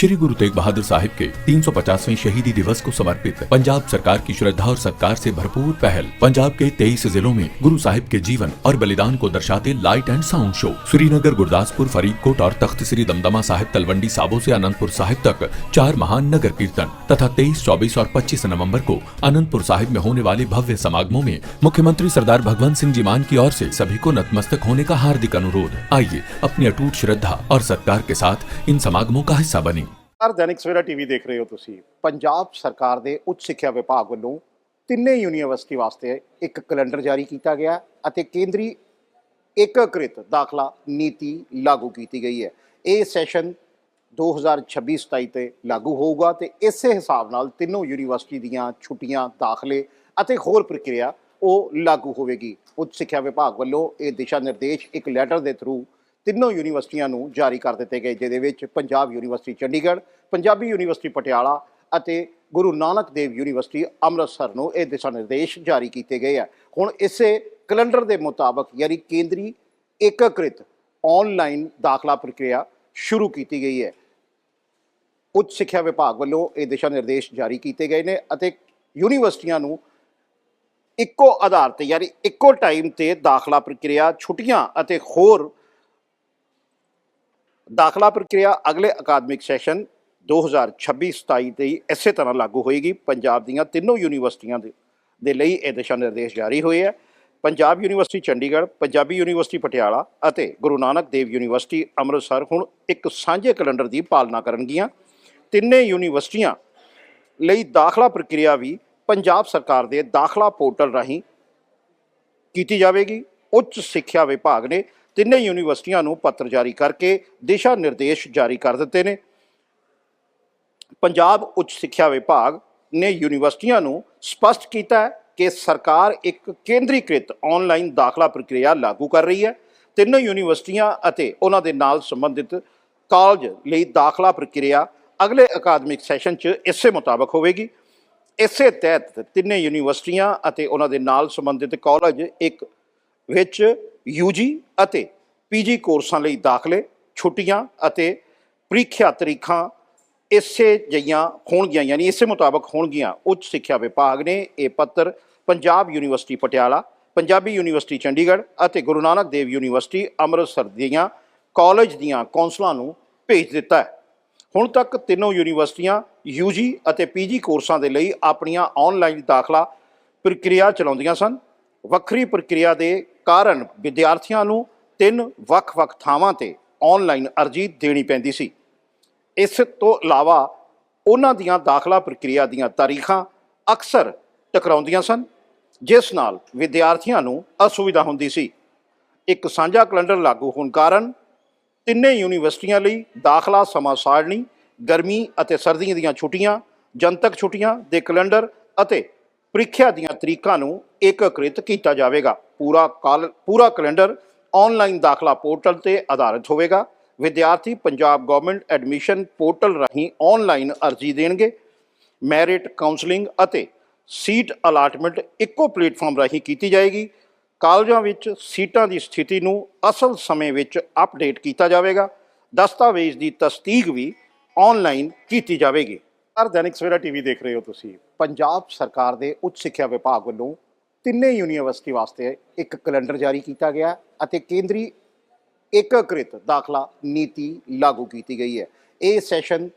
श्री गुरु तेग बहादुर साहिब के 350वें शहीदी दिवस को समर्पित पंजाब सरकार की श्रद्धा और सत्कार से भरपूर पहल पंजाब के 23 जिलों में गुरु साहिब के जीवन और बलिदान को दर्शाते light and sound show Srinagar Gurdaspur Faridkot और तख्त श्री दमदमा साहिब तलवंडी साबो से अनंतपुर साहिब तक चार महान नगर कीर्तन तथा 23, 24 और पच्चीस नवंबर को अनंतपुर साहिब में होने वाले भव्य समागमों में मुख्यमंत्री सरदार भगवंत सिंह जी मान की ओर ऐसी सभी को नतमस्तक होने का हार्दिक अनुरोध। आइए अपनी अटूट श्रद्धा और सत्कार के साथ इन समागमों का हिस्सा बने। ਹਰ ਦੈਨਿਕ ਸਵੇਰਾ ਟੀਵੀ ਦੇਖ ਰਹੇ ਹੋ ਤੁਸੀਂ। ਪੰਜਾਬ ਸਰਕਾਰ ਦੇ ਉੱਚ ਸਿੱਖਿਆ ਵਿਭਾਗ ਵੱਲੋਂ ਤਿੰਨੇ ਯੂਨੀਵਰਸਿਟੀ ਵਾਸਤੇ ਇੱਕ ਕੈਲੰਡਰ ਜਾਰੀ ਕੀਤਾ ਗਿਆ ਅਤੇ ਕੇਂਦਰੀ ਏਕੀਕ੍ਰਿਤ ਦਾਖਲਾ ਨੀਤੀ ਲਾਗੂ ਕੀਤੀ ਗਈ ਹੈ। ਇਹ ਸੈਸ਼ਨ 2026-27 ਤੇ ਲਾਗੂ ਹੋਊਗਾ ਤੇ ਇਸੇ ਹਿਸਾਬ ਨਾਲ ਤਿੰਨੋਂ ਯੂਨੀਵਰਸਿਟੀ ਦੀਆਂ ਛੁੱਟੀਆਂ, ਦਾਖਲੇ ਅਤੇ ਹੋਰ ਪ੍ਰਕਿਰਿਆ ਉਹ ਲਾਗੂ ਹੋਵੇਗੀ। ਉੱਚ ਸਿੱਖਿਆ ਵਿਭਾਗ ਵੱਲੋਂ ਇਹ ਦਿਸ਼ਾ ਨਿਰਦੇਸ਼ ਇੱਕ ਲੈਟਰ ਦੇ ਥਰੂ ਤਿੰਨੋਂ ਯੂਨੀਵਰਸਿਟੀਆਂ ਨੂੰ ਜਾਰੀ ਕਰ ਦਿੱਤੇ ਗਏ, ਜਿਹਦੇ ਵਿੱਚ ਪੰਜਾਬ ਯੂਨੀਵਰਸਿਟੀ ਚੰਡੀਗੜ੍ਹ, ਪੰਜਾਬੀ ਯੂਨੀਵਰਸਿਟੀ ਪਟਿਆਲਾ ਅਤੇ ਗੁਰੂ ਨਾਨਕ ਦੇਵ ਯੂਨੀਵਰਸਿਟੀ ਅੰਮ੍ਰਿਤਸਰ ਨੂੰ ਇਹ ਦਿਸ਼ਾ ਨਿਰਦੇਸ਼ ਜਾਰੀ ਕੀਤੇ ਗਏ ਆ। ਹੁਣ ਇਸੇ ਕੈਲੰਡਰ ਦੇ ਮੁਤਾਬਕ ਯਾਨੀ ਕੇਂਦਰੀ ਏਕੀਕ੍ਰਿਤ ਆਨਲਾਈਨ ਦਾਖਲਾ ਪ੍ਰਕਿਰਿਆ ਸ਼ੁਰੂ ਕੀਤੀ ਗਈ ਹੈ। ਉੱਚ ਸਿੱਖਿਆ ਵਿਭਾਗ ਵੱਲੋਂ ਇਹ ਦਿਸ਼ਾ ਨਿਰਦੇਸ਼ ਜਾਰੀ ਕੀਤੇ ਗਏ ਨੇ ਅਤੇ ਯੂਨੀਵਰਸਿਟੀਆਂ ਨੂੰ ਇੱਕੋ ਆਧਾਰ ਤੇ ਯਾਨੀ ਇੱਕੋ ਟਾਈਮ ਤੇ ਦਾਖਲਾ ਪ੍ਰਕਿਰਿਆ, ਛੁੱਟੀਆਂ ਅਤੇ ਹੋਰ ਦਾਖਲਾ ਪ੍ਰਕਿਰਿਆ ਅਗਲੇ ਅਕਾਦਮਿਕ ਸੈਸ਼ਨ 2026-27 'ਤੇ ਇਸੇ ਤਰ੍ਹਾਂ ਲਾਗੂ ਹੋਏਗੀ। ਪੰਜਾਬ ਦੀਆਂ ਤਿੰਨੋਂ ਯੂਨੀਵਰਸਿਟੀਆਂ ਦੇ ਦੇ ਲਈ ਇਹ ਦਿਸ਼ਾ ਨਿਰਦੇਸ਼ ਜਾਰੀ ਹੋਏ ਹੈ। ਪੰਜਾਬ ਯੂਨੀਵਰਸਿਟੀ ਚੰਡੀਗੜ੍ਹ, ਪੰਜਾਬੀ ਯੂਨੀਵਰਸਿਟੀ ਪਟਿਆਲਾ ਅਤੇ ਗੁਰੂ ਨਾਨਕ ਦੇਵ ਯੂਨੀਵਰਸਿਟੀ ਅੰਮ੍ਰਿਤਸਰ ਹੁਣ ਇੱਕ ਸਾਂਝੇ ਕੈਲੰਡਰ ਦੀ ਪਾਲਣਾ ਕਰਨਗੀਆਂ। ਤਿੰਨੇ ਯੂਨੀਵਰਸਿਟੀਆਂ ਲਈ ਦਾਖਲਾ ਪ੍ਰਕਿਰਿਆ ਵੀ ਪੰਜਾਬ ਸਰਕਾਰ ਦੇ ਦਾਖਲਾ ਪੋਰਟਲ ਰਾਹੀਂ ਕੀਤੀ ਜਾਵੇਗੀ। ਉੱਚ ਸਿੱਖਿਆ ਵਿਭਾਗ ਨੇ ਤਿੰਨੇ ਯੂਨੀਵਰਸਿਟੀਆਂ ਨੂੰ ਪੱਤਰ ਜਾਰੀ ਕਰਕੇ ਦਿਸ਼ਾ ਨਿਰਦੇਸ਼ ਜਾਰੀ ਕਰ ਦਿੱਤੇ ਨੇ। ਪੰਜਾਬ ਉੱਚ ਸਿੱਖਿਆ ਵਿਭਾਗ ਨੇ ਯੂਨੀਵਰਸਿਟੀਆਂ ਨੂੰ ਸਪਸ਼ਟ ਕੀਤਾ ਹੈ ਕਿ ਸਰਕਾਰ ਇੱਕ ਕੇਂਦਰੀਕ੍ਰਿਤ ਆਨਲਾਈਨ ਦਾਖਲਾ ਪ੍ਰਕਿਰਿਆ ਲਾਗੂ ਕਰ ਰਹੀ ਹੈ। ਤਿੰਨੋਂ ਯੂਨੀਵਰਸਿਟੀਆਂ ਅਤੇ ਉਹਨਾਂ ਦੇ ਨਾਲ ਸੰਬੰਧਿਤ ਕਾਲਜ ਲਈ ਦਾਖਲਾ ਪ੍ਰਕਿਰਿਆ ਅਗਲੇ ਅਕਾਦਮਿਕ ਸੈਸ਼ਨ 'ਚ ਇਸੇ ਮੁਤਾਬਕ ਹੋਵੇਗੀ। ਇਸੇ ਤਹਿਤ ਤਿੰਨੇ ਯੂਨੀਵਰਸਿਟੀਆਂ ਅਤੇ ਉਹਨਾਂ ਦੇ ਨਾਲ ਸੰਬੰਧਿਤ ਕਾਲਜ ਇੱਕ ਵਿੱਚ ਯੂਜੀ ਅਤੇ ਪੀਜੀ ਕੋਰਸਾਂ ਲਈ ਦਾਖਲੇ, ਛੁੱਟੀਆਂ ਅਤੇ ਪ੍ਰੀਖਿਆ ਤਰੀਖਾਂ ਇਸੇ ਜਈਆਂ ਹੋਣਗੀਆਂ, ਯਾਨੀ ਇਸੇ ਮੁਤਾਬਕ ਹੋਣਗੀਆਂ। ਉੱਚ ਸਿੱਖਿਆ ਵਿਭਾਗ ਨੇ ਇਹ ਪੱਤਰ ਪੰਜਾਬ ਯੂਨੀਵਰਸਿਟੀ ਪਟਿਆਲਾ, ਪੰਜਾਬੀ ਯੂਨੀਵਰਸਿਟੀ ਚੰਡੀਗੜ੍ਹ ਅਤੇ ਗੁਰੂ ਨਾਨਕ ਦੇਵ ਯੂਨੀਵਰਸਿਟੀ ਅੰਮ੍ਰਿਤਸਰ ਦੀਆਂ ਕਾਲਜ ਦੀਆਂ ਕੌਂਸਲਾਂ ਨੂੰ ਭੇਜ ਦਿੱਤਾ ਹੈ। ਹੁਣ ਤੱਕ ਤਿੰਨੋਂ ਯੂਨੀਵਰਸਿਟੀਆਂ ਯੂਜੀ ਅਤੇ ਪੀਜੀ ਕੋਰਸਾਂ ਦੇ ਲਈ ਆਪਣੀਆਂ ਆਨਲਾਈਨ ਦਾਖਲਾ ਪ੍ਰਕਿਰਿਆ ਚਲਾਉਂਦੀਆਂ ਸਨ। ਵੱਖਰੀ ਪ੍ਰਕਿਰਿਆ ਦੇ ਕਾਰਨ ਵਿਦਿਆਰਥੀਆਂ ਨੂੰ ਤਿੰਨ ਵੱਖ-ਵੱਖ ਥਾਵਾਂ ਤੇ ਆਨਲਾਈਨ ਅਰਜ਼ੀ ਦੇਣੀ ਪੈਂਦੀ ਸੀ। ਇਸ ਤੋਂ ਇਲਾਵਾ ਉਹਨਾਂ ਦੀਆਂ ਦਾਖਲਾ ਪ੍ਰਕਿਰਿਆ ਦੀਆਂ ਤਾਰੀਖਾਂ ਅਕਸਰ ਟਕਰਾਉਂਦੀਆਂ ਸਨ, ਜਿਸ ਨਾਲ ਵਿਦਿਆਰਥੀਆਂ ਨੂੰ ਅਸੁਵਿਧਾ ਹੁੰਦੀ ਸੀ। ਇੱਕ ਸਾਂਝਾ ਕੈਲੰਡਰ ਲਾਗੂ ਹੋਣ ਕਾਰਨ ਤਿੰਨੇ ਯੂਨੀਵਰਸਿਟੀਆਂ ਲਈ ਦਾਖਲਾ ਸਮਾਂ ਸਾਰਣੀ ਗਰਮੀ ਅਤੇ ਸਰਦੀਆਂ ਦੀਆਂ ਛੁੱਟੀਆਂ, ਜਨਤਕ ਛੁੱਟੀਆਂ ਦੇ ਕੈਲੰਡਰ ਅਤੇ ਪ੍ਰੀਖਿਆ ਦੀਆਂ ਤਰੀਕਾਂ ਨੂੰ ਏਕੀਕ੍ਰਿਤ ਕੀਤਾ ਜਾਵੇਗਾ। ਪੂਰਾ ਕਾਲ ਪੂਰਾ ਕੈਲੰਡਰ ਆਨਲਾਈਨ ਦਾਖਲਾ ਪੋਰਟਲ ਤੇ ਆਧਾਰਿਤ ਹੋਵੇਗਾ। ਵਿਦਿਆਰਥੀ ਪੰਜਾਬ ਗਵਰਨਮੈਂਟ ਐਡਮਿਸ਼ਨ ਪੋਰਟਲ ਰਾਹੀਂ ਆਨਲਾਈਨ ਅਰਜ਼ੀ ਦੇਣਗੇ। ਮੈਰਿਟ ਕਾਉਂਸਲਿੰਗ ਅਤੇ ਸੀਟ ਅਲਾਟਮੈਂਟ ਇੱਕੋ ਪਲੇਟਫਾਰਮ ਰਾਹੀਂ ਕੀਤੀ ਜਾਏਗੀ। ਕਾਲਜਾਂ ਵਿੱਚ ਸੀਟਾਂ ਦੀ ਸਥਿਤੀ ਨੂੰ ਅਸਲ ਸਮੇਂ ਵਿੱਚ ਅਪਡੇਟ ਕੀਤਾ ਜਾਵੇਗਾ। ਦਸਤਾਵੇਜ਼ ਦੀ ਤਸਦੀਕ ਵੀ ਆਨਲਾਈਨ ਕੀਤੀ ਜਾਵੇਗੀ। ਹਰ ਦੈਨਿਕ ਸਵੇਰਾ ਟੀਵੀ ਦੇਖ ਰਹੇ ਹੋ ਤੁਸੀਂ। ਪੰਜਾਬ ਸਰਕਾਰ ਦੇ ਉੱਚ ਸਿੱਖਿਆ ਵਿਭਾਗ ਵੱਲੋਂ ਤਿੰਨੇ ਯੂਨੀਵਰਸਿਟੀ ਵਾਸਤੇ ਇੱਕ ਕੈਲੰਡਰ ਜਾਰੀ ਕੀਤਾ ਗਿਆ ਅਤੇ ਕੇਂਦਰੀ ਏਕੀਕ੍ਰਿਤ ਦਾਖਲਾ ਨੀਤੀ ਲਾਗੂ ਕੀਤੀ ਗਈ ਹੈ। ਇਹ ਸੈਸ਼ਨ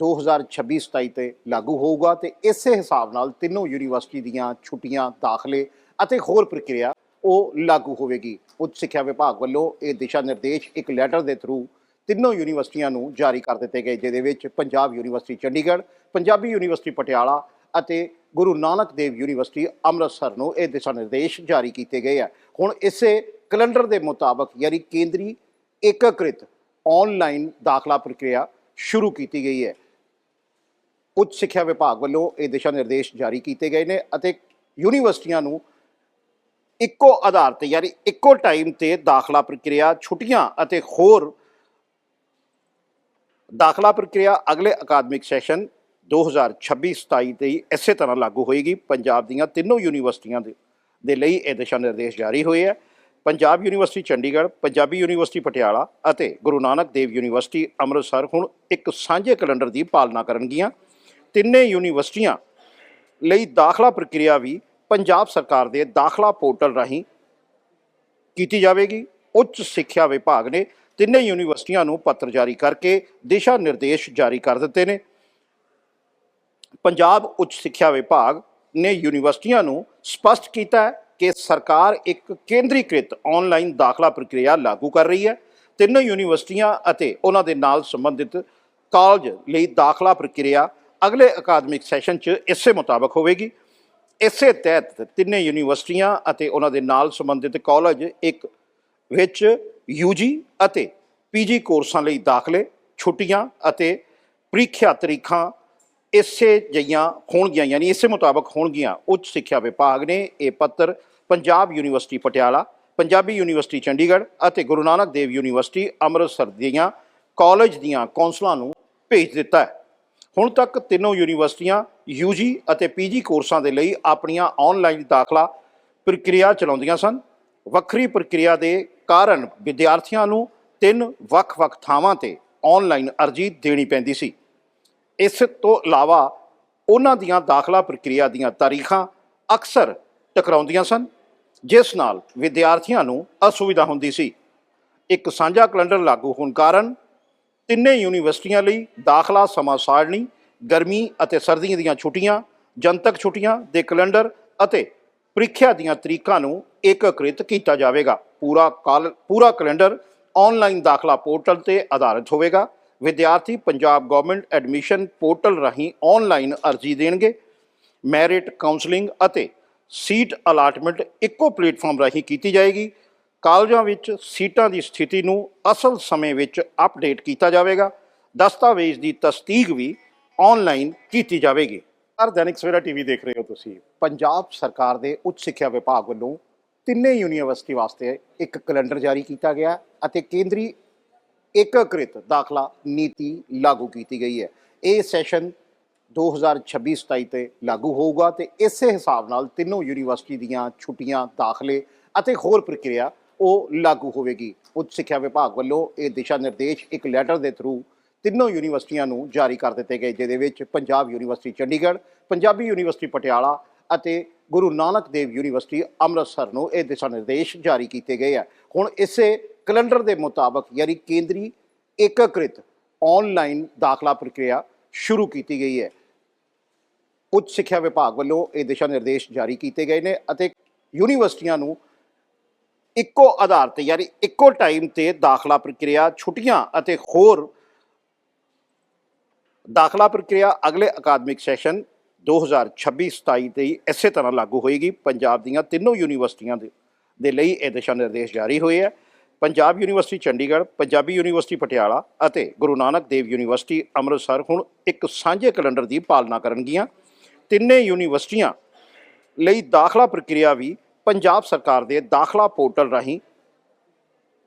2026-27 ਤੇ ਲਾਗੂ ਹੋਊਗਾ ਤੇ ਇਸੇ ਹਿਸਾਬ ਨਾਲ ਤਿੰਨੋਂ ਯੂਨੀਵਰਸਿਟੀ ਦੀਆਂ ਛੁੱਟੀਆਂ, ਦਾਖਲੇ ਅਤੇ ਹੋਰ ਪ੍ਰਕਿਰਿਆ ਉਹ ਲਾਗੂ ਹੋਵੇਗੀ। ਉੱਚ ਸਿੱਖਿਆ ਵਿਭਾਗ ਵੱਲੋਂ ਇਹ ਦਿਸ਼ਾ ਨਿਰਦੇਸ਼ ਇੱਕ ਲੈਟਰ ਦੇ ਥਰੂ ਤਿੰਨੋਂ ਯੂਨੀਵਰਸਿਟੀਆਂ ਨੂੰ ਜਾਰੀ ਕਰ ਦਿੱਤੇ ਗਏ, ਜਿਹਦੇ ਵਿੱਚ ਪੰਜਾਬ ਯੂਨੀਵਰਸਿਟੀ ਚੰਡੀਗੜ੍ਹ, ਪੰਜਾਬੀ ਯੂਨੀਵਰਸਿਟੀ ਪਟਿਆਲਾ ਅਤੇ ਗੁਰੂ ਨਾਨਕ ਦੇਵ ਯੂਨੀਵਰਸਿਟੀ ਅੰਮ੍ਰਿਤਸਰ ਨੂੰ ਇਹ ਦਿਸ਼ਾ ਨਿਰਦੇਸ਼ ਜਾਰੀ ਕੀਤੇ ਗਏ ਆ। ਹੁਣ ਇਸੇ ਕੈਲੰਡਰ ਦੇ ਮੁਤਾਬਕ ਯਾਨੀ ਕੇਂਦਰੀ ਏਕੀਕ੍ਰਿਤ ਆਨਲਾਈਨ ਦਾਖਲਾ ਪ੍ਰਕਿਰਿਆ ਸ਼ੁਰੂ ਕੀਤੀ ਗਈ ਹੈ। ਉੱਚ ਸਿੱਖਿਆ ਵਿਭਾਗ ਵੱਲੋਂ ਇਹ ਦਿਸ਼ਾ ਨਿਰਦੇਸ਼ ਜਾਰੀ ਕੀਤੇ ਗਏ ਨੇ ਅਤੇ ਯੂਨੀਵਰਸਿਟੀਆਂ ਨੂੰ ਇੱਕੋ ਆਧਾਰ ਤੇ ਯਾਨੀ ਇੱਕੋ ਟਾਈਮ ਤੇ ਦਾਖਲਾ ਪ੍ਰਕਿਰਿਆ, ਛੁੱਟੀਆਂ ਅਤੇ ਹੋਰ ਦਾਖਲਾ ਪ੍ਰਕਿਰਿਆ, ਅਗਲੇ ਅਕਾਦਮਿਕ ਸੈਸ਼ਨ 2026-27 'ਤੇ ਇਸੇ ਤਰ੍ਹਾਂ ਲਾਗੂ ਹੋਏਗੀ। ਪੰਜਾਬ ਦੀਆਂ ਤਿੰਨੋਂ ਯੂਨੀਵਰਸਿਟੀਆਂ ਦੇ ਦੇ ਲਈ ਇਹ ਦਿਸ਼ਾ ਨਿਰਦੇਸ਼ ਜਾਰੀ ਹੋਏ ਹੈ ਪੰਜਾਬ ਯੂਨੀਵਰਸਿਟੀ ਚੰਡੀਗੜ੍ਹ, ਪੰਜਾਬੀ ਯੂਨੀਵਰਸਿਟੀ ਪਟਿਆਲਾ ਅਤੇ ਗੁਰੂ ਨਾਨਕ ਦੇਵ ਯੂਨੀਵਰਸਿਟੀ ਅੰਮ੍ਰਿਤਸਰ ਹੁਣ ਇੱਕ ਸਾਂਝੇ ਕੈਲੰਡਰ ਦੀ ਪਾਲਣਾ ਕਰਨਗੀਆਂ। ਤਿੰਨੇ ਯੂਨੀਵਰਸਿਟੀਆਂ ਲਈ ਦਾਖਲਾ ਪ੍ਰਕਿਰਿਆ ਵੀ ਪੰਜਾਬ ਸਰਕਾਰ ਦੇ ਦਾਖਲਾ ਪੋਰਟਲ ਰਾਹੀਂ ਕੀਤੀ ਜਾਵੇਗੀ। ਉੱਚ ਸਿੱਖਿਆ ਵਿਭਾਗ ਨੇ ਤਿੰਨੇ ਯੂਨੀਵਰਸਿਟੀਆਂ ਨੂੰ ਪੱਤਰ ਜਾਰੀ ਕਰਕੇ ਦਿਸ਼ਾ ਨਿਰਦੇਸ਼ ਜਾਰੀ ਕਰ ਦਿੱਤੇ ਨੇ। ਪੰਜਾਬ ਉੱਚ ਸਿੱਖਿਆ ਵਿਭਾਗ ਨੇ ਯੂਨੀਵਰਸਿਟੀਆਂ ਨੂੰ ਸਪਸ਼ਟ ਕੀਤਾ ਹੈ ਕਿ ਸਰਕਾਰ ਇੱਕ ਕੇਂਦਰੀਕ੍ਰਿਤ ਆਨਲਾਈਨ ਦਾਖਲਾ ਪ੍ਰਕਿਰਿਆ ਲਾਗੂ ਕਰ ਰਹੀ ਹੈ। ਤਿੰਨੋਂ ਯੂਨੀਵਰਸਿਟੀਆਂ ਅਤੇ ਉਹਨਾਂ ਦੇ ਨਾਲ ਸੰਬੰਧਿਤ ਕਾਲਜ ਲਈ ਦਾਖਲਾ ਪ੍ਰਕਿਰਿਆ ਅਗਲੇ ਅਕਾਦਮਿਕ ਸੈਸ਼ਨ 'ਚ ਇਸੇ ਮੁਤਾਬਕ ਹੋਵੇਗੀ। ਇਸੇ ਤਹਿਤ ਤਿੰਨੇ ਯੂਨੀਵਰਸਿਟੀਆਂ ਅਤੇ ਉਹਨਾਂ ਦੇ ਨਾਲ ਸੰਬੰਧਿਤ ਕਾਲਜ ਇੱਕ ਵਿੱਚ ਯੂਜੀ ਅਤੇ ਪੀਜੀ ਕੋਰਸਾਂ ਲਈ ਦਾਖਲੇ, ਛੁੱਟੀਆਂ ਅਤੇ ਪ੍ਰੀਖਿਆ ਤਰੀਖਾਂ ਇਸੇ ਜਿਹੀਆਂ ਹੋਣਗੀਆਂ, ਯਾਨੀ ਇਸੇ ਮੁਤਾਬਕ ਹੋਣਗੀਆਂ ਉੱਚ ਸਿੱਖਿਆ ਵਿਭਾਗ ਨੇ ਇਹ ਪੱਤਰ ਪੰਜਾਬ ਯੂਨੀਵਰਸਿਟੀ ਪਟਿਆਲਾ, ਪੰਜਾਬੀ ਯੂਨੀਵਰਸਿਟੀ ਚੰਡੀਗੜ੍ਹ ਅਤੇ ਗੁਰੂ ਨਾਨਕ ਦੇਵ ਯੂਨੀਵਰਸਿਟੀ ਅੰਮ੍ਰਿਤਸਰ ਦੀਆਂ ਕਾਲਜ ਦੀਆਂ ਕੌਂਸਲਾਂ ਨੂੰ ਭੇਜ ਦਿੱਤਾ ਹੈ। ਹੁਣ ਤੱਕ ਤਿੰਨੋਂ ਯੂਨੀਵਰਸਿਟੀਆਂ ਯੂਜੀ ਅਤੇ ਪੀਜੀ ਕੋਰਸਾਂ ਦੇ ਲਈ ਆਪਣੀਆਂ ਆਨਲਾਈਨ ਦਾਖਲਾ ਪ੍ਰਕਿਰਿਆ ਚਲਾਉਂਦੀਆਂ ਸਨ। ਵੱਖਰੀ ਪ੍ਰਕਿਰਿਆ ਦੇ ਕਾਰਨ ਵਿਦਿਆਰਥੀਆਂ ਨੂੰ ਤਿੰਨ ਵੱਖ-ਵੱਖ ਥਾਵਾਂ ਤੇ ਆਨਲਾਈਨ ਅਰਜ਼ੀ ਦੇਣੀ ਪੈਂਦੀ ਸੀ। ਇਸ ਤੋਂ ਇਲਾਵਾ ਉਹਨਾਂ ਦੀਆਂ ਦਾਖਲਾ ਪ੍ਰਕਿਰਿਆ ਦੀਆਂ ਤਾਰੀਖਾਂ ਅਕਸਰ ਟਕਰਾਉਂਦੀਆਂ ਸਨ, ਜਿਸ ਨਾਲ ਵਿਦਿਆਰਥੀਆਂ ਨੂੰ ਅਸੁਵਿਧਾ ਹੁੰਦੀ ਸੀ। ਇੱਕ ਸਾਂਝਾ ਕੈਲੰਡਰ ਲਾਗੂ ਹੋਣ ਕਾਰਨ ਤਿੰਨੇ ਯੂਨੀਵਰਸਿਟੀਆਂ ਲਈ ਦਾਖਲਾ ਸਮਾਂ ਸਾਰਣੀ, ਗਰਮੀ ਅਤੇ ਸਰਦੀਆਂ ਦੀਆਂ ਛੁੱਟੀਆਂ, ਜਨਤਕ ਛੁੱਟੀਆਂ ਦੇ ਕੈਲੰਡਰ ਅਤੇ ਪ੍ਰੀਖਿਆ ਦੀਆਂ ਤਰੀਕਾਂ ਨੂੰ ਏਕੀਕ੍ਰਿਤ ਕੀਤਾ ਜਾਵੇਗਾ। ਪੂਰਾ ਕਾਲ, ਪੂਰਾ ਕੈਲੰਡਰ ਆਨਲਾਈਨ ਦਾਖਲਾ ਪੋਰਟਲ ਤੇ ਆਧਾਰਿਤ ਹੋਵੇਗਾ। ਵਿਦਿਆਰਥੀ ਪੰਜਾਬ ਗਵਰਨਮੈਂਟ ਐਡਮਿਸ਼ਨ ਪੋਰਟਲ ਰਾਹੀਂ ਆਨਲਾਈਨ ਅਰਜ਼ੀ ਦੇਣਗੇ। ਮੈਰਿਟ ਕਾਉਂਸਲਿੰਗ ਅਤੇ ਸੀਟ ਅਲਾਟਮੈਂਟ ਇੱਕੋ ਪਲੇਟਫਾਰਮ ਰਾਹੀਂ ਕੀਤੀ ਜਾਏਗੀ। ਕਾਲਜਾਂ ਵਿੱਚ ਸੀਟਾਂ ਦੀ ਸਥਿਤੀ ਨੂੰ ਅਸਲ ਸਮੇਂ ਵਿੱਚ ਅਪਡੇਟ ਕੀਤਾ ਜਾਵੇਗਾ। ਦਸਤਾਵੇਜ਼ ਦੀ ਤਸਦੀਕ ਵੀ ਆਨਲਾਈਨ ਕੀਤੀ ਜਾਵੇਗੀ। ਹਰ ਦੈਨਿਕ ਸਵੇਰਾ ਟੀਵੀ ਦੇਖ ਰਹੇ ਹੋ ਤੁਸੀਂ। ਪੰਜਾਬ ਸਰਕਾਰ ਦੇ ਉੱਚ ਸਿੱਖਿਆ ਵਿਭਾਗ ਵੱਲੋਂ ਤਿੰਨੇ ਯੂਨੀਵਰਸਿਟੀ ਵਾਸਤੇ ਇੱਕ ਕੈਲੰਡਰ ਜਾਰੀ ਕੀਤਾ ਗਿਆ ਅਤੇ ਕੇਂਦਰੀ ਏਕੀਕ੍ਰਿਤ ਦਾਖਲਾ ਨੀਤੀ ਲਾਗੂ ਕੀਤੀ ਗਈ ਹੈ। ਇਹ ਸੈਸ਼ਨ 2026-27 ਤੇ ਲਾਗੂ ਹੋਊਗਾ ਤੇ ਇਸੇ ਹਿਸਾਬ ਨਾਲ ਤਿੰਨੋਂ ਯੂਨੀਵਰਸਿਟੀ ਦੀਆਂ ਛੁੱਟੀਆਂ, ਦਾਖਲੇ ਅਤੇ ਹੋਰ ਪ੍ਰਕਿਰਿਆ ਉਹ ਲਾਗੂ ਹੋਵੇਗੀ। ਉੱਚ ਸਿੱਖਿਆ ਵਿਭਾਗ ਵੱਲੋਂ ਇਹ ਦਿਸ਼ਾ ਨਿਰਦੇਸ਼ ਇੱਕ ਲੈਟਰ ਦੇ ਥਰੂ ਤਿੰਨੋਂ ਯੂਨੀਵਰਸਿਟੀਆਂ ਨੂੰ ਜਾਰੀ ਕਰ ਦਿੱਤੇ ਗਏ, ਜਿਹਦੇ ਵਿੱਚ ਪੰਜਾਬ ਯੂਨੀਵਰਸਿਟੀ ਚੰਡੀਗੜ੍ਹ, ਪੰਜਾਬੀ ਯੂਨੀਵਰਸਿਟੀ ਪਟਿਆਲਾ ਅਤੇ ਗੁਰੂ ਨਾਨਕ ਦੇਵ ਯੂਨੀਵਰਸਿਟੀ ਅੰਮ੍ਰਿਤਸਰ ਨੂੰ ਇਹ ਦਿਸ਼ਾ ਨਿਰਦੇਸ਼ ਜਾਰੀ ਕੀਤੇ ਗਏ ਆ ਹੁਣ ਇਸੇ ਕੈਲੰਡਰ ਦੇ ਮੁਤਾਬਕ, ਯਾਨੀ ਕੇਂਦਰੀ ਏਕੀਕ੍ਰਿਤ ਆਨਲਾਈਨ ਦਾਖਲਾ ਪ੍ਰਕਿਰਿਆ ਸ਼ੁਰੂ ਕੀਤੀ ਗਈ ਹੈ। ਉੱਚ ਸਿੱਖਿਆ ਵਿਭਾਗ ਵੱਲੋਂ ਇਹ ਦਿਸ਼ਾ ਨਿਰਦੇਸ਼ ਜਾਰੀ ਕੀਤੇ ਗਏ ਨੇ ਅਤੇ ਯੂਨੀਵਰਸਿਟੀਆਂ ਨੂੰ ਇੱਕੋ ਆਧਾਰ ਤੇ, ਯਾਨੀ ਇੱਕੋ ਟਾਈਮ ਤੇ ਦਾਖਲਾ ਪ੍ਰਕਿਰਿਆ, ਛੁੱਟੀਆਂ ਅਤੇ ਹੋਰ ਦਾਖਲਾ ਪ੍ਰਕਿਰਿਆ ਅਗਲੇ ਅਕਾਦਮਿਕ ਸੈਸ਼ਨ 2026-27 'ਤੇ ਇਸੇ ਤਰ੍ਹਾਂ ਲਾਗੂ ਹੋਏਗੀ। ਪੰਜਾਬ ਦੀਆਂ ਤਿੰਨੋਂ ਯੂਨੀਵਰਸਿਟੀਆਂ ਦੇ ਲਈ ਇਹ ਦਿਸ਼ਾ ਨਿਰਦੇਸ਼ ਜਾਰੀ ਹੋਏ ਹੈ। ਪੰਜਾਬ ਯੂਨੀਵਰਸਿਟੀ ਚੰਡੀਗੜ੍ਹ, ਪੰਜਾਬੀ ਯੂਨੀਵਰਸਿਟੀ ਪਟਿਆਲਾ ਅਤੇ ਗੁਰੂ ਨਾਨਕ ਦੇਵ ਯੂਨੀਵਰਸਿਟੀ ਅੰਮ੍ਰਿਤਸਰ ਹੁਣ ਇੱਕ ਸਾਂਝੇ ਕੈਲੰਡਰ ਦੀ ਪਾਲਣਾ ਕਰਨਗੀਆਂ। ਤਿੰਨੇ ਯੂਨੀਵਰਸਿਟੀਆਂ ਲਈ ਦਾਖਲਾ ਪ੍ਰਕਿਰਿਆ ਵੀ ਪੰਜਾਬ ਸਰਕਾਰ ਦੇ ਦਾਖਲਾ ਪੋਰਟਲ ਰਾਹੀਂ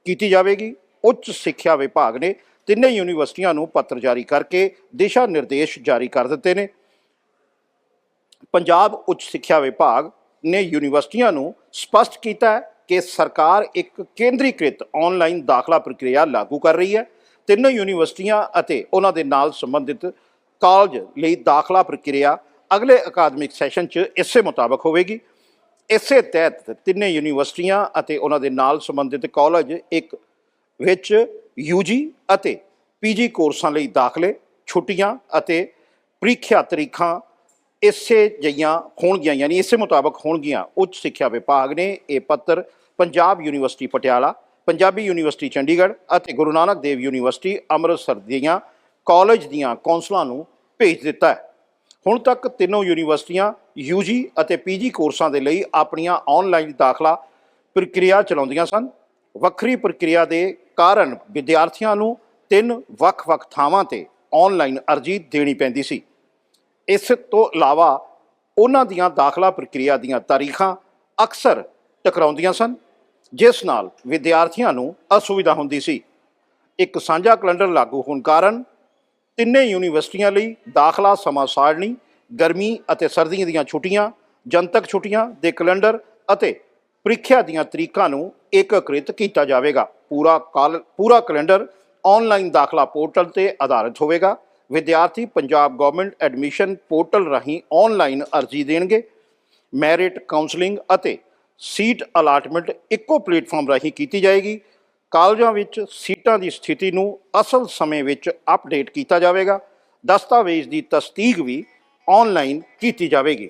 ਕੀਤੀ ਜਾਵੇਗੀ। ਉੱਚ ਸਿੱਖਿਆ ਵਿਭਾਗ ਨੇ ਤਿੰਨੇ ਯੂਨੀਵਰਸਿਟੀਆਂ ਨੂੰ ਪੱਤਰ ਜਾਰੀ ਕਰਕੇ ਦਿਸ਼ਾ ਨਿਰਦੇਸ਼ ਜਾਰੀ ਕਰ ਦਿੱਤੇ ਨੇ। ਪੰਜਾਬ ਉੱਚ ਸਿੱਖਿਆ ਵਿਭਾਗ ਨੇ ਯੂਨੀਵਰਸਿਟੀਆਂ ਨੂੰ ਸਪਸ਼ਟ ਕੀਤਾ ਹੈ ਕਿ ਸਰਕਾਰ ਇੱਕ ਕੇਂਦਰੀਕ੍ਰਿਤ ਆਨਲਾਈਨ ਦਾਖਲਾ ਪ੍ਰਕਿਰਿਆ ਲਾਗੂ ਕਰ ਰਹੀ ਹੈ। ਤਿੰਨੋਂ ਯੂਨੀਵਰਸਿਟੀਆਂ ਅਤੇ ਉਹਨਾਂ ਦੇ ਨਾਲ ਸੰਬੰਧਿਤ ਕਾਲਜ ਲਈ ਦਾਖਲਾ ਪ੍ਰਕਿਰਿਆ ਅਗਲੇ ਅਕਾਦਮਿਕ ਸੈਸ਼ਨ 'ਚ ਇਸੇ ਮੁਤਾਬਕ ਹੋਵੇਗੀ। ਇਸੇ ਤਹਿਤ ਤਿੰਨੇ ਯੂਨੀਵਰਸਿਟੀਆਂ ਅਤੇ ਉਹਨਾਂ ਦੇ ਨਾਲ ਸੰਬੰਧਿਤ ਕਾਲਜ ਇੱਕ ਵਿੱਚ ਯੂਜੀ ਅਤੇ ਪੀਜੀ ਕੋਰਸਾਂ ਲਈ ਦਾਖਲੇ, ਛੁੱਟੀਆਂ ਅਤੇ ਪ੍ਰੀਖਿਆ ਤਰੀਖਾਂ ਇਸੇ ਜਿਹੀਆਂ ਹੋਣਗੀਆਂ, ਯਾਨੀ ਇਸੇ ਮੁਤਾਬਕ ਹੋਣਗੀਆਂ ਉੱਚ ਸਿੱਖਿਆ ਵਿਭਾਗ ਨੇ ਇਹ ਪੱਤਰ ਪੰਜਾਬ ਯੂਨੀਵਰਸਿਟੀ ਪਟਿਆਲਾ, ਪੰਜਾਬੀ ਯੂਨੀਵਰਸਿਟੀ ਚੰਡੀਗੜ੍ਹ ਅਤੇ ਗੁਰੂ ਨਾਨਕ ਦੇਵ ਯੂਨੀਵਰਸਿਟੀ ਅੰਮ੍ਰਿਤਸਰ ਦੀਆਂ ਕਾਲਜ ਦੀਆਂ ਕੌਂਸਲਾਂ ਨੂੰ ਭੇਜ ਦਿੱਤਾ ਹੈ। ਹੁਣ ਤੱਕ ਤਿੰਨੋਂ ਯੂਨੀਵਰਸਿਟੀਆਂ ਯੂਜੀ ਅਤੇ ਪੀਜੀ ਕੋਰਸਾਂ ਦੇ ਲਈ ਆਪਣੀਆਂ ਆਨਲਾਈਨ ਦਾਖਲਾ ਪ੍ਰਕਿਰਿਆ ਚਲਾਉਂਦੀਆਂ ਸਨ। ਵੱਖਰੀ ਪ੍ਰਕਿਰਿਆ ਦੇ ਕਾਰਨ ਵਿਦਿਆਰਥੀਆਂ ਨੂੰ ਤਿੰਨ ਵੱਖ-ਵੱਖ ਥਾਵਾਂ ਤੇ ਆਨਲਾਈਨ ਅਰਜ਼ੀ ਦੇਣੀ ਪੈਂਦੀ ਸੀ। ਇਸ ਤੋਂ ਇਲਾਵਾ ਉਹਨਾਂ ਦੀਆਂ ਦਾਖਲਾ ਪ੍ਰਕਿਰਿਆ ਦੀਆਂ ਤਾਰੀਖਾਂ ਅਕਸਰ ਟਕਰਾਉਂਦੀਆਂ ਸਨ, ਜਿਸ ਨਾਲ ਵਿਦਿਆਰਥੀਆਂ ਨੂੰ ਅਸੁਵਿਧਾ ਹੁੰਦੀ ਸੀ। ਇੱਕ ਸਾਂਝਾ ਕੈਲੰਡਰ ਲਾਗੂ ਹੋਣ ਕਾਰਨ ਤਿੰਨੇ ਯੂਨੀਵਰਸਿਟੀਆਂ ਲਈ ਦਾਖਲਾ ਸਮਾਂ ਸਾਰਣੀ ਗਰਮੀ ਅਤੇ ਸਰਦੀਆਂ ਦੀਆਂ ਛੁੱਟੀਆਂ, ਜਨਤਕ ਛੁੱਟੀਆਂ ਦੇ ਕੈਲੰਡਰ ਅਤੇ ਪ੍ਰੀਖਿਆ ਦੀਆਂ ਤਰੀਕਾਂ ਨੂੰ ਏਕੀਕ੍ਰਿਤ ਕੀਤਾ ਜਾਵੇਗਾ। ਪੂਰਾ ਕਾਲ, ਪੂਰਾ ਕੈਲੰਡਰ ਆਨਲਾਈਨ ਦਾਖਲਾ ਪੋਰਟਲ ਤੇ ਆਧਾਰਿਤ ਹੋਵੇਗਾ। ਵਿਦਿਆਰਥੀ ਪੰਜਾਬ ਗਵਰਨਮੈਂਟ ਐਡਮਿਸ਼ਨ ਪੋਰਟਲ ਰਾਹੀਂ ਆਨਲਾਈਨ ਅਰਜ਼ੀ ਦੇਣਗੇ। ਮੈਰਿਟ ਕਾਉਂਸਲਿੰਗ ਅਤੇ ਸੀਟ ਅਲਾਟਮੈਂਟ ਇੱਕੋ ਪਲੇਟਫਾਰਮ ਰਾਹੀਂ ਕੀਤੀ ਜਾਏਗੀ। ਕਾਲਜਾਂ ਵਿੱਚ ਸੀਟਾਂ ਦੀ ਸਥਿਤੀ ਨੂੰ ਅਸਲ ਸਮੇਂ ਵਿੱਚ ਅਪਡੇਟ ਕੀਤਾ ਜਾਵੇਗਾ। ਦਸਤਾਵੇਜ਼ ਦੀ ਤਸਦੀਕ ਵੀ ਆਨਲਾਈਨ ਕੀਤੀ ਜਾਵੇਗੀ।